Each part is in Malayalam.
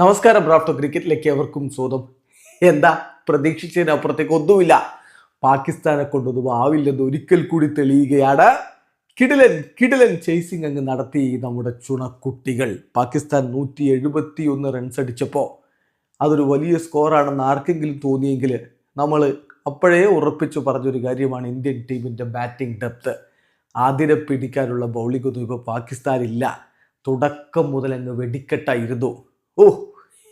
നമസ്കാരം ബ്രാഫ്റ്റോ ക്രിക്കറ്റിലേക്ക് എവർക്കും സ്വതം എന്താ? പ്രതീക്ഷിച്ചതിനപ്പുറത്തേക്ക് ഒന്നുമില്ല. പാകിസ്ഥാനെ കൊണ്ടൊന്നും ആവില്ലെന്ന് ഒരിക്കൽ കൂടി തെളിയുകയാണ്. കിടിലൻ കിടിലൻ ചേസിംഗ് അങ്ങ് നടത്തി നമ്മുടെ ചുണക്കുട്ടികൾ. പാകിസ്ഥാൻ നൂറ്റി എഴുപത്തി ഒന്ന് റൺസ് അടിച്ചപ്പോൾ അതൊരു വലിയ സ്കോറാണെന്ന് ആർക്കെങ്കിലും തോന്നിയെങ്കിൽ നമ്മൾ അപ്പോഴേ ഉറപ്പിച്ചു പറഞ്ഞൊരു കാര്യമാണ് ഇന്ത്യൻ ടീമിന്റെ ബാറ്റിംഗ് ഡെപ്ത് ആതിരെ പിടിക്കാനുള്ള ബൗളിംഗ് ഒന്നും ഇപ്പോൾ പാകിസ്ഥാനില്ല. തുടക്കം മുതൽ അങ്ങ് വെടിക്കെട്ടായിരുന്നു. ഓ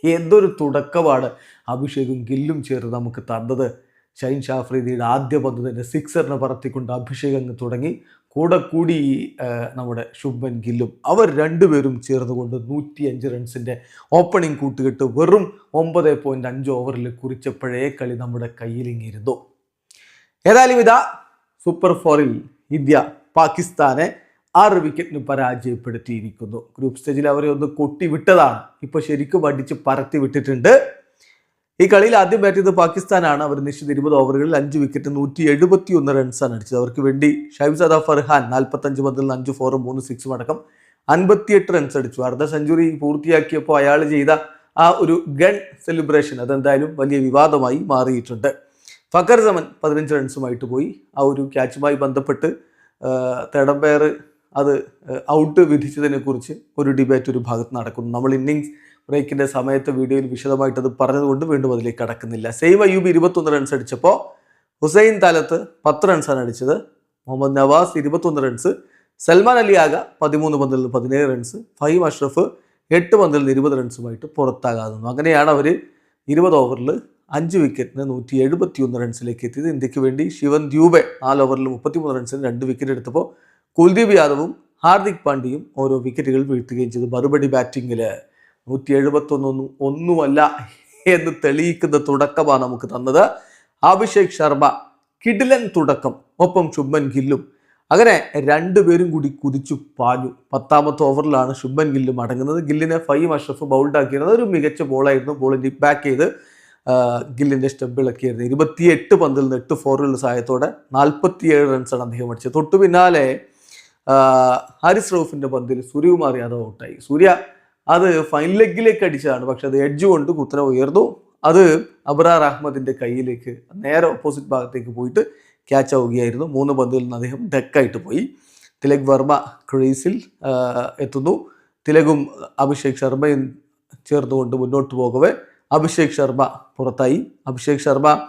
എന്തൊരു തുടക്കമാണ്. അഭിഷേകും ഗില്ലും ചേർന്ന് നമുക്ക് തന്നത്. ഷൈൻ ഷാഫ്രീദിയുടെ ആദ്യ പന്ത് തന്നെ സിക്സറിനെ പറത്തിക്കൊണ്ട് അഭിഷേക് അങ്ങ് തുടങ്ങി. കൂടെ കൂടി നമ്മുടെ ശുഭൻ ഗില്ലും അവർ രണ്ടുപേരും ചേർന്നുകൊണ്ട് നൂറ്റി അഞ്ച് റൺസിന്റെ ഓപ്പണിംഗ് കൂട്ടുകെട്ട് വെറും ഒമ്പത് പോയിന്റ് അഞ്ച് ഓവറിൽ കുറിച്ചപ്പോഴേ കളി നമ്മുടെ കയ്യിലിങ്ങിരുന്നു ഏതായാലും ഇതാ സൂപ്പർ ഫോറിൽ ഇന്ത്യ പാകിസ്ഥാനെ ആറ് വിക്കറ്റിന് പരാജയപ്പെടുത്തിയിരിക്കുന്നു. ഗ്രൂപ്പ് സ്റ്റേജിൽ അവരെ ഒന്ന് കൊട്ടിവിട്ടതാണ്. ഇപ്പോൾ ഇപ്പൊ ശരിക്കും അടിച്ച് പരത്തി വിട്ടിട്ടുണ്ട്. ഈ കളിയിൽ ആദ്യം ബാറ്റ് ചെയ്തത് പാകിസ്ഥാനാണ്. അവർ നിശ്ചിത ഇരുപത് ഓവറുകളിൽ അഞ്ച് വിക്കറ്റ് നൂറ്റി എഴുപത്തി ഒന്ന് റൺസാണ് അടിച്ചത്. അവർക്ക് വേണ്ടി ഷൈബ്സാദ ഫർഹാൻ നാൽപ്പത്തഞ്ച് പന്തിൽ അഞ്ച് ഫോറും മൂന്ന് സിക്സും അടക്കം അൻപത്തിയെട്ട് റൺസ് അടിച്ചു. അർദ്ധ സെഞ്ചുറി പൂർത്തിയാക്കിയപ്പോൾ അയാൾ ചെയ്ത ആ ഒരു ഗൺ സെലിബ്രേഷൻ അതെന്തായാലും വലിയ വിവാദമായി മാറിയിട്ടുണ്ട്. ഫക്കർ സമൻ പതിനഞ്ച് റൺസുമായിട്ട് പോയി. ആ ഒരു ക്യാച്ചുമായി ബന്ധപ്പെട്ട് തേർഡ് അമ്പയർ അത് ഔട്ട് വിധിച്ചതിനെ കുറിച്ച് ഒരു ഡിബേറ്റ് ഒരു ഭാഗത്ത് നടക്കുന്നു. നമ്മൾ ഇന്നിങ്സ് ബ്രേക്കിന്റെ സമയത്ത് വീഡിയോയിൽ വിശദമായിട്ട് അത് പറഞ്ഞതുകൊണ്ട് വീണ്ടും അതിലേക്ക് കടക്കുന്നില്ല. സെയിം അയ്യൂബ് ഇരുപത്തൊന്ന് റൺസ് അടിച്ചപ്പോൾ ഹുസൈൻ താലത്ത് പത്ത് റൺസാണ് അടിച്ചത്. മുഹമ്മദ് നവാസ് ഇരുപത്തൊന്ന് റൺസ് സൽമാൻ അലി ആക പതിമൂന്ന് പന്തിൽ നിന്ന് പതിനേഴ് റൺസ് ഫൈവ് അഷ്റഫ് എട്ട് പന്തിൽ നിന്ന് ഇരുപത് റൺസുമായിട്ട് പുറത്താകാതെ അങ്ങനെയാണ് അവർ ഇരുപത് ഓവറിൽ അഞ്ച് വിക്കറ്റിന് നൂറ്റി എഴുപത്തി ഒന്ന് റൺസിലേക്ക് എത്തിയത്. ഇന്ത്യയ്ക്ക് വേണ്ടി ശിവൻ ദ്യൂബെ നാല് ഓവറിൽ മുപ്പത്തിമൂന്ന് റൺസിന് രണ്ട് വിക്കറ്റ് എടുത്തപ്പോൾ കുൽദീപ് യാദവും ഹാർദിക് പാണ്ഡ്യയും ഓരോ വിക്കറ്റുകൾ വീഴ്ത്തുകയും ചെയ്തു. മറുപടി ബാറ്റിങ്ങിൽ നൂറ്റി എഴുപത്തൊന്നൊന്നും ഒന്നുമല്ല എന്ന് തെളിയിക്കുന്ന തുടക്കമാണ് നമുക്ക് തന്നത്. അഭിഷേക് ശർമ്മ കിടിലൻ തുടക്കം ഒപ്പം ശുഭൻ ഗില്ലും. അങ്ങനെ രണ്ടുപേരും കൂടി കുതിച്ചു പാഞ്ഞു. പത്താമത്തെ ഓവറിലാണ് ശുഭൻ ഗില്ല് മടങ്ങുന്നത് ഗില്ലിനെ ഫൈം അഷ്റഫ് ബൗൾഡാക്കിയിരുന്നത് ഒരു മികച്ച ബോളായിരുന്നു ബോളിന്റെ ബാക്ക് ചെയ്ത് ഗില്ലിന്റെ ഇളക്കിയിരുന്നു. ഇരുപത്തിയെട്ട് പന്തിൽ നിന്ന് എട്ട് ഫോറുകളുടെ സഹായത്തോടെ നാൽപ്പത്തിയേഴ് റൺസാണ് അദ്ദേഹം അടിച്ചത്. തൊട്ടു പിന്നാലെ ഹാരിസ് റൌഫിന്റെ പന്തിൽ സൂര്യകുമാർ യാദവ് ഔട്ടായി. സൂര്യ അത് ഫൈൻ ലെഗിലേക്ക് അടിച്ചതാണ്. പക്ഷെ അത് എഡ്ജ് കൊണ്ട് കുത്തനെ ഉയർന്നു. അത് അബ്രാർ അഹമ്മദിന്റെ കയ്യിലേക്ക് നേരെ ഓപ്പോസിറ്റ് ഭാഗത്തേക്ക് പോയിട്ട് ക്യാച്ച് ആവുകയായിരുന്നു. മൂന്ന് പന്തുകളിൽ നിന്ന് അദ്ദേഹം ഡെക്കായിട്ട് പോയി. തിലക് വർമ്മ ക്രീസിൽ എത്തുന്നു. തിലകും അഭിഷേക് ശർമ്മയും ചേർന്നുകൊണ്ട് മുന്നോട്ട് പോകവേ. അഭിഷേക് ശർമ്മ പുറത്തായി. അഭിഷേക് ശർമ്മ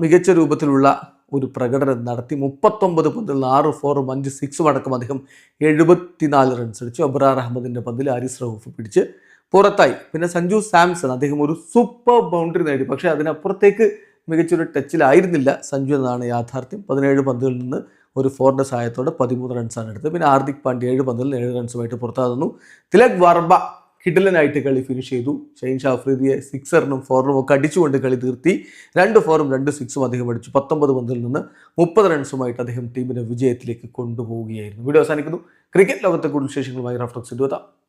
മികച്ച രൂപത്തിലുള്ള ഒരു പ്രകടനം നടത്തി. മുപ്പത്തൊമ്പത് പന്തിൽ ആറ് ഫോറും അഞ്ച് സിക്സും അടക്കം അദ്ദേഹം എഴുപത്തിനാല് റൺസ് അടിച്ചു. അബ്രാർ അഹമ്മദിന്റെ പന്തിൽ ആരിസ് റൌഫ് പിടിച്ച് പുറത്തായി. പിന്നെ സഞ്ജു സാംസൺ അദ്ദേഹം ഒരു സൂപ്പർ ബൗണ്ടറി നേടി. പക്ഷേ അതിനപ്പുറത്തേക്ക് മികച്ചൊരു ടച്ചിലായിരുന്നില്ല സഞ്ജു എന്നതാണ് യാഥാർത്ഥ്യം. പതിനേഴ് പന്തുകളിൽ നിന്ന് ഒരു ഫോറിന്റെ സഹായത്തോടെ പതിമൂന്ന് റൺസാണ് എടുത്തത്. പിന്നെ ഹാർദിക് പാണ്ഡ്യ ഏഴ് പന്തിൽ ഏഴ് റൺസുമായിട്ട് പുറത്താകുന്നു. തിലക് വർമ്മ കിഡിലനായിട്ട് കളി ഫിനിഷ് ചെയ്തു. ഷൈൻ ഷാഫ്രീദിയെ സിക്സറിനും ഫോറിനും ഒക്കെ അടിച്ചുകൊണ്ട് കളി തീർത്തി. രണ്ട് ഫോറും രണ്ട് സിക്സും അദ്ദേഹം അടിച്ചു. പത്തൊമ്പത് പന്തിൽ നിന്ന് മുപ്പത് റൺസുമായിട്ട് അദ്ദേഹം ടീമിനെ വിജയത്തിലേക്ക് കൊണ്ടുപോവുകയായിരുന്നു. വീഡിയോ അവസാനിക്കുന്നു. ക്രിക്കറ്റ് ലോകത്തെ കൂടുതൽ വിശേഷങ്ങളുമായി റഫ്ലക്സ് എത്താം